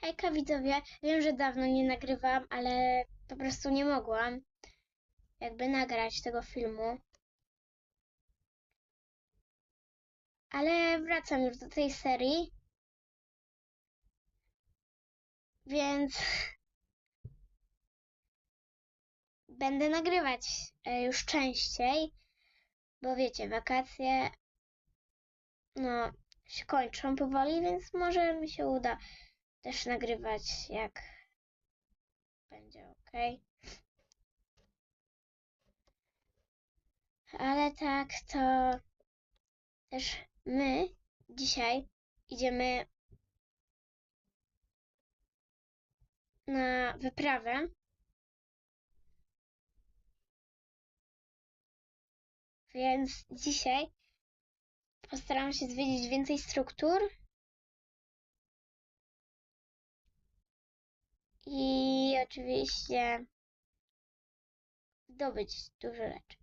Hejka widzowie, wiem, że dawno nie nagrywałam, ale po prostu nie mogłam jakby nagrać tego filmu. Ale wracam już do tej serii. Więc będę nagrywać e, już częściej, bo wiecie, wakacje no się kończą powoli, więc może mi się uda też nagrywać jak będzie ok. Ale tak, to też my dzisiaj idziemy na wyprawę. Więc dzisiaj postaram się zwiedzić więcej struktur. I oczywiście zdobyć dużo rzeczy.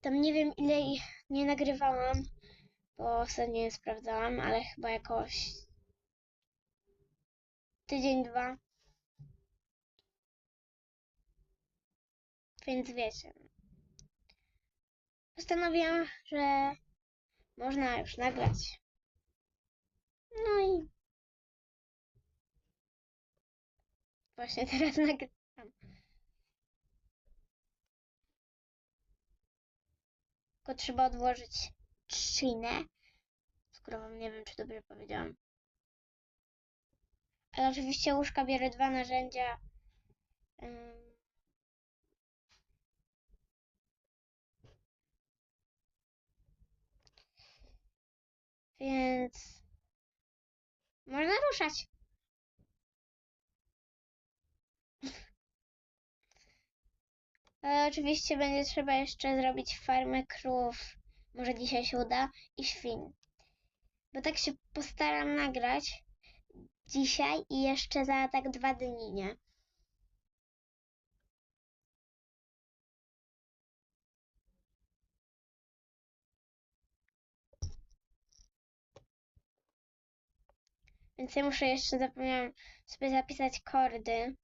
Tam nie wiem ile ich nie nagrywałam, bo ostatnio nie sprawdzałam, ale chyba jakoś tydzień, dwa. Więc wiecie. Postanowiłam, że można już nagrać. No i właśnie teraz nagrywam. Tylko trzeba odłożyć trzcinę. Skoro wam nie wiem, czy dobrze powiedziałam. Ale oczywiście łóżka biorę dwa narzędzia. Więc można ruszać. Ale oczywiście będzie trzeba jeszcze zrobić farmę krów. Może dzisiaj się uda i świn. Bo tak się postaram nagrać dzisiaj i jeszcze za tak dwa dni, nie? Więc ja muszę jeszcze, zapomniałam sobie zapisać kordy.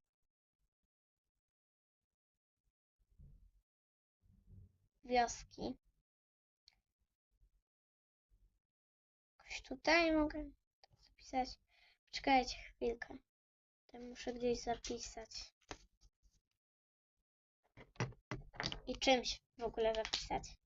Wioski. Tutaj mogę zapisać. Poczekajcie chwilkę. To muszę gdzieś zapisać. I czymś w ogóle zapisać.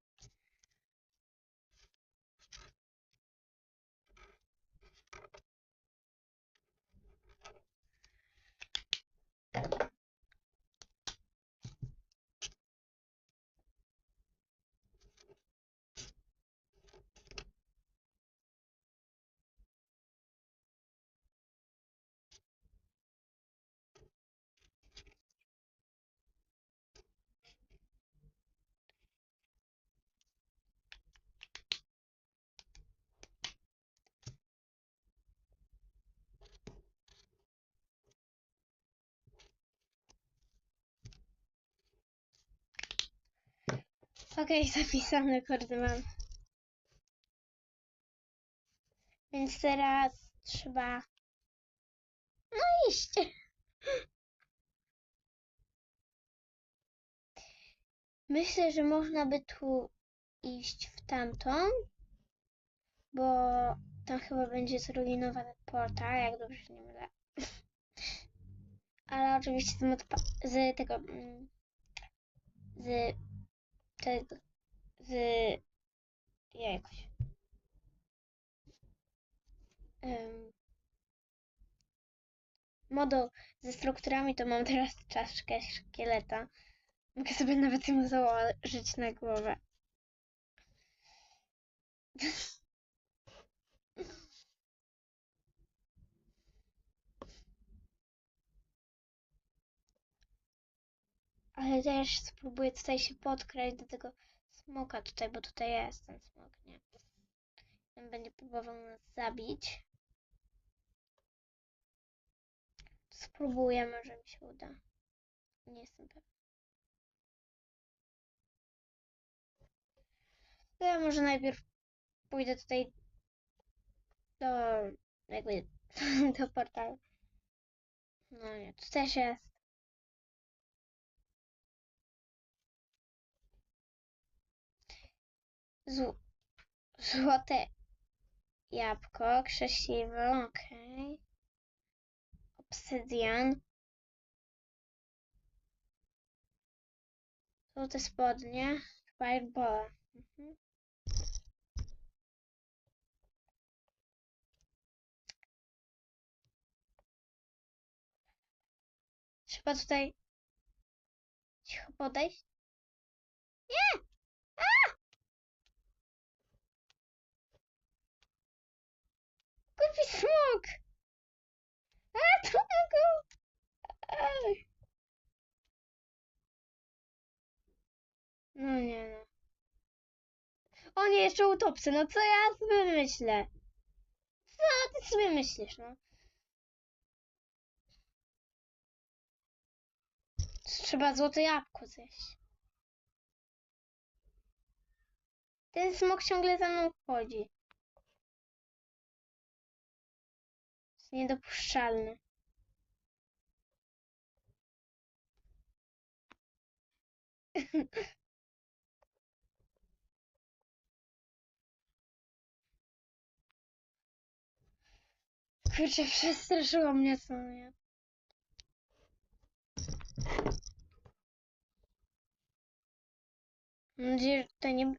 Okej, zapisane kordy mam. Więc teraz trzeba... No iść. Myślę, że można by tu iść w tamtą, bo tam chyba będzie zrujnowany portal, jak dobrze się nie mylę. Ale oczywiście z, z tego... mm, Z tego, z ja jakoś um, modą ze strukturami to mam teraz czaszkę szkieleta. Mogę sobie nawet ją założyć na głowę. Ale też spróbuję tutaj się podkraść do tego smoka tutaj, bo tutaj jest ten smok, nie? On będzie próbował nas zabić. Spróbuję, może mi się uda. Nie jestem pewna. To ja może najpierw pójdę tutaj do jakby do portalu. No nie, tu też jest. Zł- złote jabłko, krzesiwo, okej. Obsydian. Złote spodnie, fireball. Mhm. Trzeba tutaj cicho podejść. Nie! A! Głupi smok! A, tu go! No nie no. O jeszcze utopcy, no co ja sobie myślę? Co ty sobie myślisz, no? Trzeba złote jabłko zjeść. Ten smok ciągle za mną chodzi. Jest niedopuszczalny. Kurczę, przestraszyło mnie co nie. Mam nadzieję, że to nie,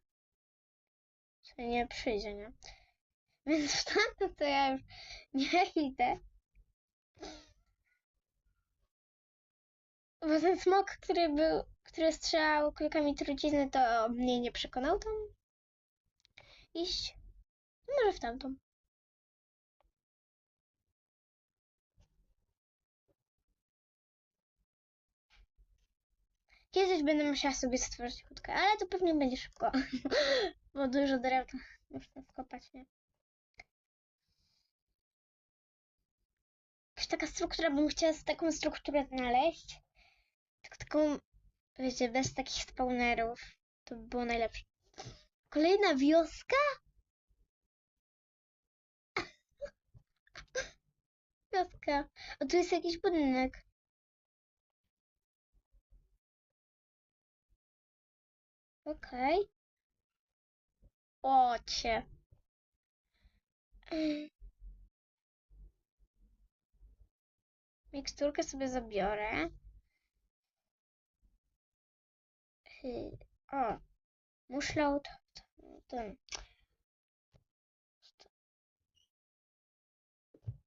to nie przyjdzie, nie? Więc w tamto to ja już nie idę. Bo ten smok, który był, który strzelał kulkami trucizny, to mnie nie przekonał tam iść. No może w tamtą. Kiedyś będę musiała sobie stworzyć łódkę, ale to pewnie będzie szybko. Bo dużo drewna muszę skopać, nie? Jakaś taka struktura, bym chciała taką strukturę znaleźć. Tak, taką, wiecie, bez takich spawnerów. To by było najlepsze. Kolejna wioska? Wioska. A tu jest jakiś budynek. Okej. O cię. Miksturkę sobie zabiorę. O. Muszla to, ten.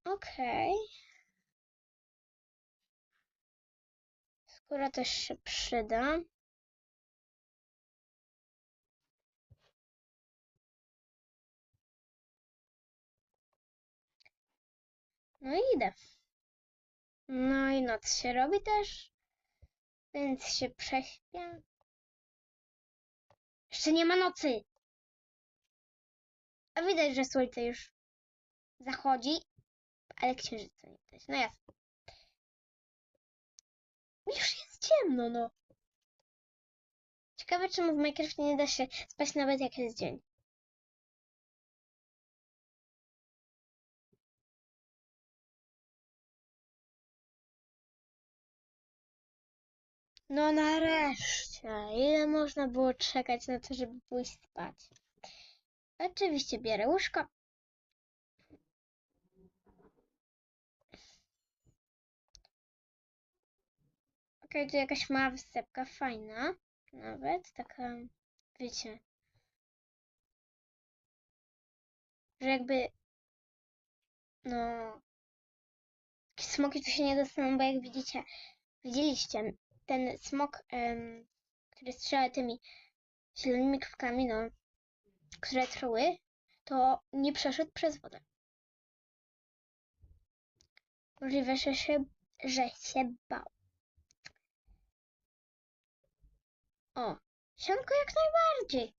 Okej. Skóra też się przyda. No i idę. No i noc się robi też, więc się prześpię. Jeszcze nie ma nocy. A widać, że słońce już zachodzi, ale księżyca nie widać. No jasne. Już jest ciemno, no. Ciekawe, czemu w Minecrafcie nie da się spać nawet jak jest dzień. No nareszcie. Ile można było czekać na to, żeby pójść spać? Oczywiście bierę łóżko. Okej, tu jakaś mała wysepka, fajna. Nawet taka, wiecie, że jakby, no, smoki tu się nie dostaną, bo jak widzicie, widzieliście, ten smok, em, który strzela tymi zielonymi krówkami, no, które truły, to nie przeszedł przez wodę. Możliwe, że się, że się bał. O, sianko jak najbardziej.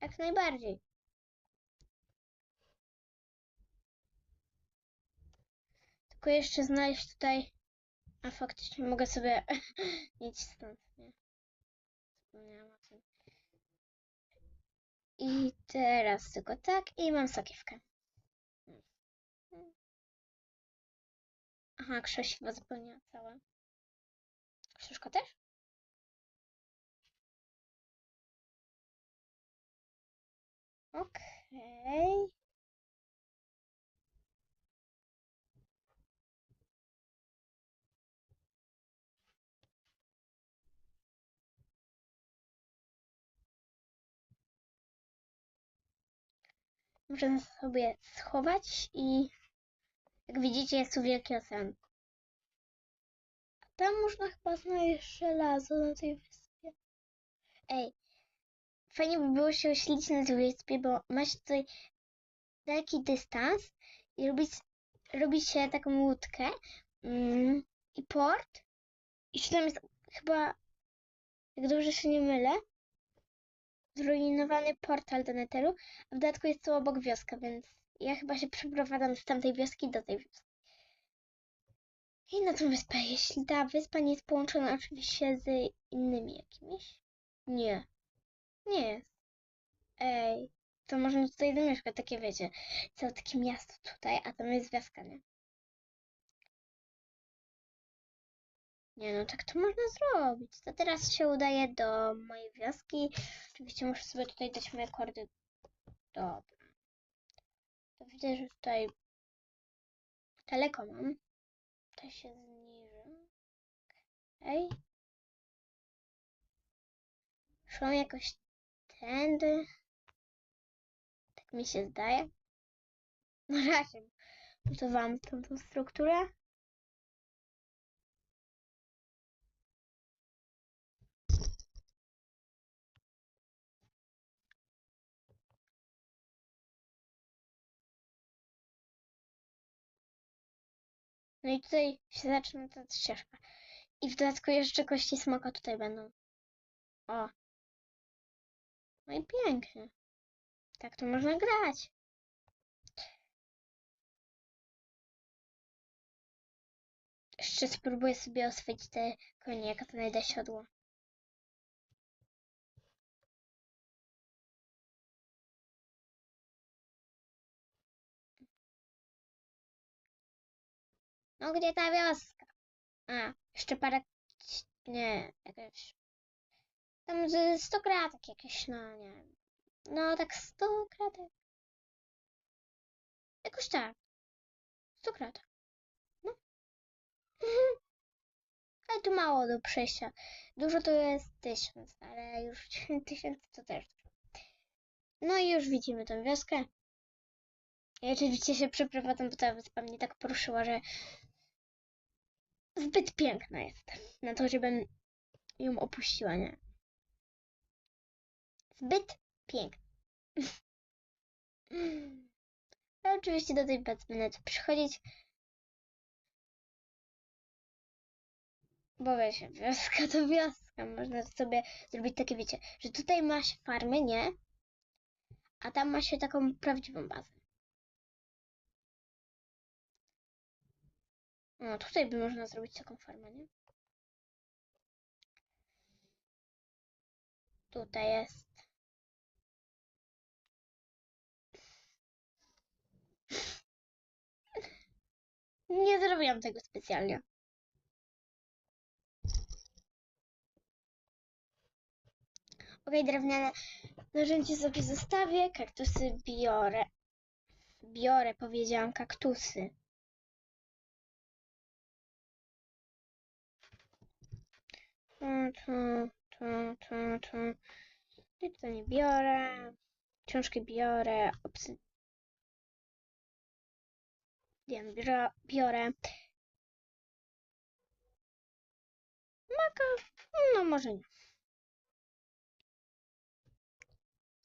Jak najbardziej. Tylko jeszcze znaleźć tutaj. A faktycznie mogę sobie iść stąd, nie? Zapomniałam o tym. I teraz tylko tak i mam sakiewkę. Aha, Krzyś chyba zapełniła całe. Krzyszko też? Okej. Okay. Możemy sobie schować i jak widzicie jest tu wielki ocean. A tam można chyba znaleźć żelazo na tej wyspie. Ej, fajnie by było się oślić na tej wyspie, bo macie tutaj daleki dystans i robić, robi się taką łódkę mm, i port. I tam jest chyba, jak dobrze się nie mylę, zrujnowany portal do Netheru, a w dodatku jest tu obok wioska, więc ja chyba się przeprowadzam z tamtej wioski do tej wioski. I na tą wyspę, jeśli ta wyspa nie jest połączona oczywiście z innymi jakimiś. Nie. Nie jest. Ej, to można tutaj zamieszkać, takie wiecie, całe takie miasto tutaj, a tam jest wioska, nie? Nie no, tak to można zrobić. To teraz się udaję do mojej wioski. Oczywiście muszę sobie tutaj dać moje kordy. Dobra. To widzę, że tutaj daleko mam. To się zniżę. Okej. Szłam jakoś tędy. Tak mi się zdaje. No raczej budowałam tą, tą strukturę. No i tutaj się zaczyna ta ścieżka. I w dodatku jeszcze kości smoka tutaj będą. O. No i pięknie. Tak to można grać. Jeszcze spróbuję sobie oswoić te konie, jak znajdę siodło. No gdzie ta wioska? A, jeszcze parę... Nie, jakaś... Tam z 100 kratek jakieś, no nie wiem. No tak 100 kratek. Jakoś tak. 100 kratek. No. Ale to mało do przejścia. Dużo to jest tysiąc, ale już 1000 to też. No i już widzimy tę wioskę. Ja oczywiście się przeprowadzam, bo ta wyspa mnie tak poruszyła, że zbyt piękna jest na to, żebym ją opuściła, nie? Zbyt piękna. Ale oczywiście do tej pracy będę tu przychodzić. Bo wiecie, wioska to wioska. Można sobie zrobić takie, wiecie, że tutaj ma się farmy, nie? A tam ma się taką prawdziwą bazę. No, tutaj by można zrobić taką farmę, nie? Tutaj jest. Nie zrobiłam tego specjalnie. Okej, drewniane narzędzie sobie zostawię. Kaktusy biorę. Biorę, powiedziałam kaktusy. Tu, tu, tu, tu, tu. To nie biorę. Książki biorę. Obsydian biorę. biorę. Maka. No może nie.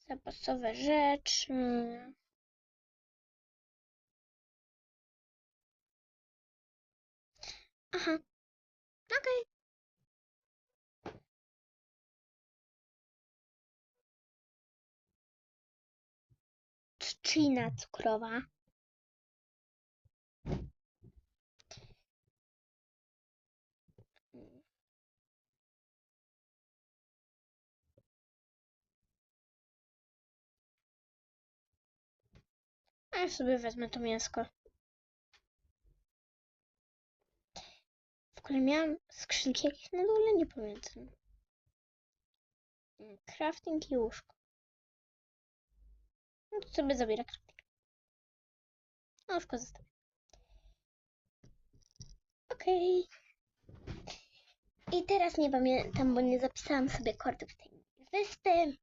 Zapasowe rzeczy. Aha. Okej. Trzcina cukrowa. A ja sobie wezmę to mięsko. ogóle miałam skrzynki jakieś na dole, nie pamiętam. Crafting i łóżko. No sobie zabiera crafting. A łóżko zostawię. Okej. I teraz nie pamiętam, bo nie zapisałam sobie kordów tej wyspy.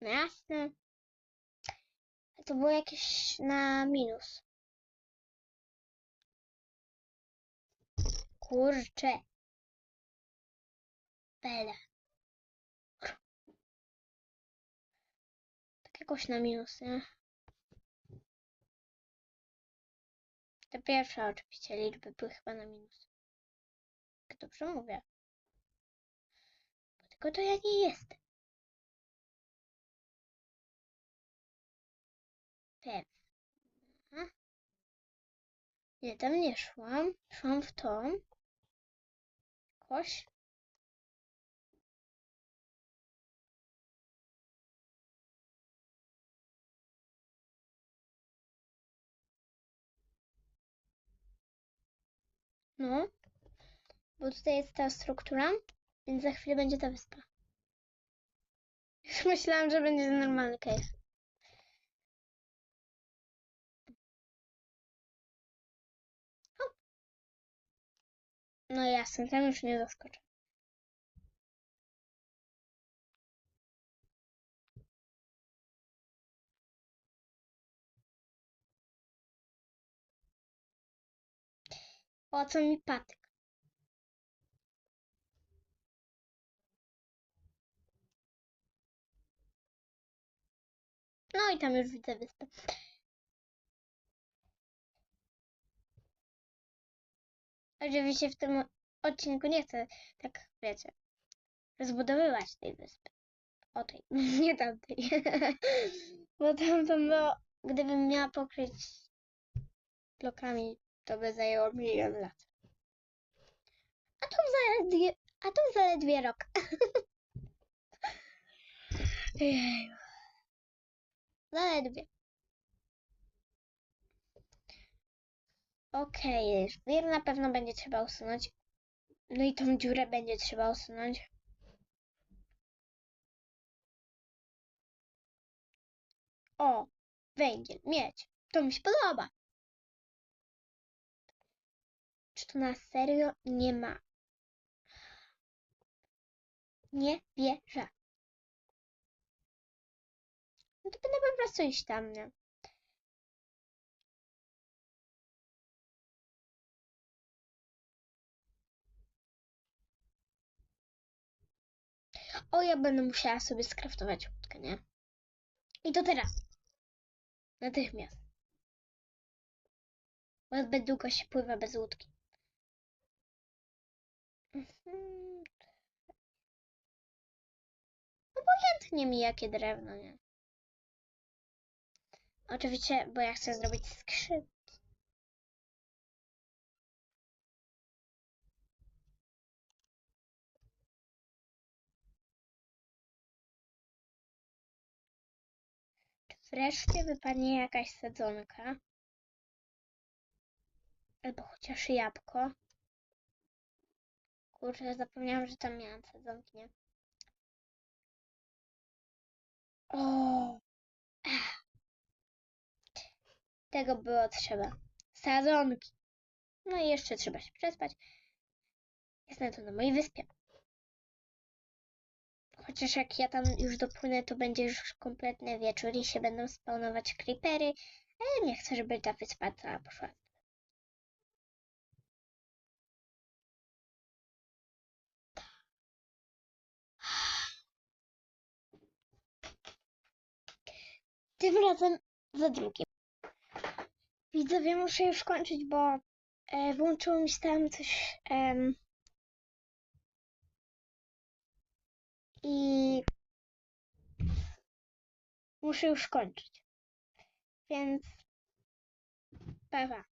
No jasne. To było jakieś na minus. Kurczę. Bele. Jakoś na minus, nie? Te pierwsze oczywiście liczby były chyba na minus. Jak dobrze mówię. Bo tylko to ja nie jestem. Pewna. Nie, tam nie szłam. Szłam w tą. Jakoś. No. Bo tutaj jest ta struktura, więc za chwilę będzie ta wyspa. Już myślałam, że będzie normalny. Hop. No jasne, tam już nie zaskoczę. Po co mi patyk? No i tam już widzę wyspę. Oczywiście w tym odcinku nie chcę, tak wiecie, rozbudowywać tej wyspy. O tej, nie tamtej. Bo tamtą, no, gdybym miała pokryć blokami, to by zajęło milion lat. A to zaledwie, a to zaledwie rok. Jeju. Zaledwie. Okej, żwir na pewno będzie trzeba usunąć. No i tą dziurę będzie trzeba usunąć. O, węgiel, miedź. To mi się podoba. To na serio nie ma? Nie wierzę. No to będę po prostu iść tam, nie? O, ja będę musiała sobie skraftować łódkę, nie? I to teraz. Natychmiast. Bo zbyt długo się pływa bez łódki. Mhm. Obojętnie mi jakie drewno, nie? Oczywiście, bo ja chcę zrobić skrzyp. Czy wreszcie wypadnie jakaś sadzonka? Albo chociaż jabłko. Kurczę, zapomniałam, że tam miałam sadzonki, nie? O! Tego było trzeba. Sadzonki. No i jeszcze trzeba się przespać. Jestem tu na mojej wyspie. Chociaż jak ja tam już dopłynę, to będzie już kompletny wieczór i się będą spawnować creepery. Ale nie chcę, żeby ta wyspa cała poszła. Tym razem za drugim. Widzowie, muszę już kończyć, bo e, włączyło mi się tam coś. em, I muszę już kończyć. Więc. Pa, pa.